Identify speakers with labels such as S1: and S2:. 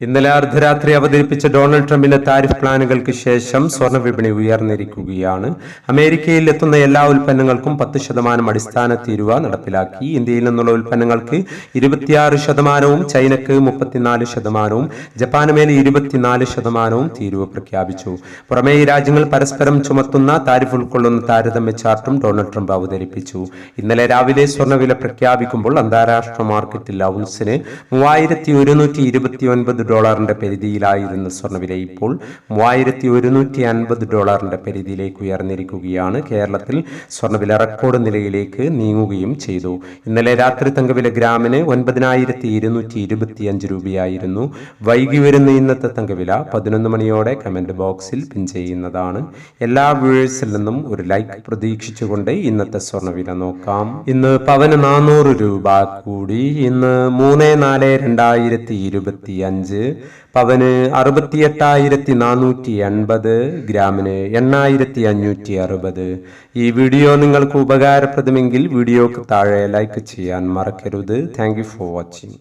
S1: ഇന്നലെ അർദ്ധരാത്രി അവതരിപ്പിച്ച ഡൊണാൾഡ് ട്രംപിന്റെ താരിഫ് പ്ലാനുകൾക്ക് ശേഷം സ്വർണ വിപണി ഉയർന്നിരിക്കുകയാണ്. അമേരിക്കയിൽ എത്തുന്ന എല്ലാ ഉൽപ്പന്നങ്ങൾക്കും പത്ത് ശതമാനം അടിസ്ഥാന തീരുവ നടപ്പിലാക്കി. ഇന്ത്യയിൽ നിന്നുള്ള ഉൽപ്പന്നങ്ങൾക്ക് ഇരുപത്തിയാറ് ശതമാനവും ചൈനക്ക് മുപ്പത്തിനാല് ശതമാനവും ജപ്പാന് മേൽ ഇരുപത്തിനാല് ശതമാനവും തീരുവ പ്രഖ്യാപിച്ചു. പുറമേ ഈ രാജ്യങ്ങൾ പരസ്പരം ചുമത്തുന്ന താരിഫ് ഉൾക്കൊള്ളുന്ന താരതമ്യ ചാർട്ടും ഡൊണാൾഡ് ട്രംപ് അവതരിപ്പിച്ചു. ഇന്നലെ രാവിലെ സ്വർണവില പ്രഖ്യാപിക്കുമ്പോൾ അന്താരാഷ്ട്ര മാർക്കറ്റിൽ ഔൺസിന് മൂവായിരത്തി ഒരുന്നൂറ്റി ഇരുപത്തി ഒൻപത് ഡോളറിന്റെ പരിധിയിലായിരുന്ന സ്വർണവില ഇപ്പോൾ മൂവായിരത്തി ഒരുന്നൂറ്റി അൻപത് ഡോളറിന്റെ പരിധിയിലേക്ക് ഉയർന്നിരിക്കുകയാണ്. കേരളത്തിൽ സ്വർണവില റെക്കോർഡ് നിലയിലേക്ക് നീങ്ങുകയും ചെയ്തു. ഇന്നലെ രാത്രി തങ്കവില ഗ്രാമിന് ഒൻപതിനായിരത്തി ഇരുന്നൂറ്റി ഇരുപത്തി അഞ്ച് രൂപയായിരുന്നു. വൈകി വരുന്ന ഇന്നത്തെ തങ്കവില പതിനൊന്ന് മണിയോടെ കമന്റ് ബോക്സിൽ പിൻ ചെയ്യുന്നതാണ്. എല്ലാ വ്യൂഴേഴ്സിൽ നിന്നും ഒരു ലൈക്ക് പ്രതീക്ഷിച്ചുകൊണ്ട് ഇന്നത്തെ സ്വർണവില നോക്കാം. ഇന്ന് പവന് നാനൂറ് രൂപ കൂടി. ഇന്ന് മൂന്ന് നാല് രണ്ടായിരത്തി ഇരുപത്തി പവന് അറുപത്തിയെട്ടായിരത്തി നാനൂറ്റി എൺപത് ഗ്രാമിന് എണ്ണായിരത്തി അഞ്ഞൂറ്റി അറുപത് ഈ വീഡിയോ നിങ്ങൾക്ക് ഉപകാരപ്രദമെങ്കിൽ വീഡിയോക്ക് താഴെ ലൈക്ക് ചെയ്യാൻ മറക്കരുത്. Thank for watching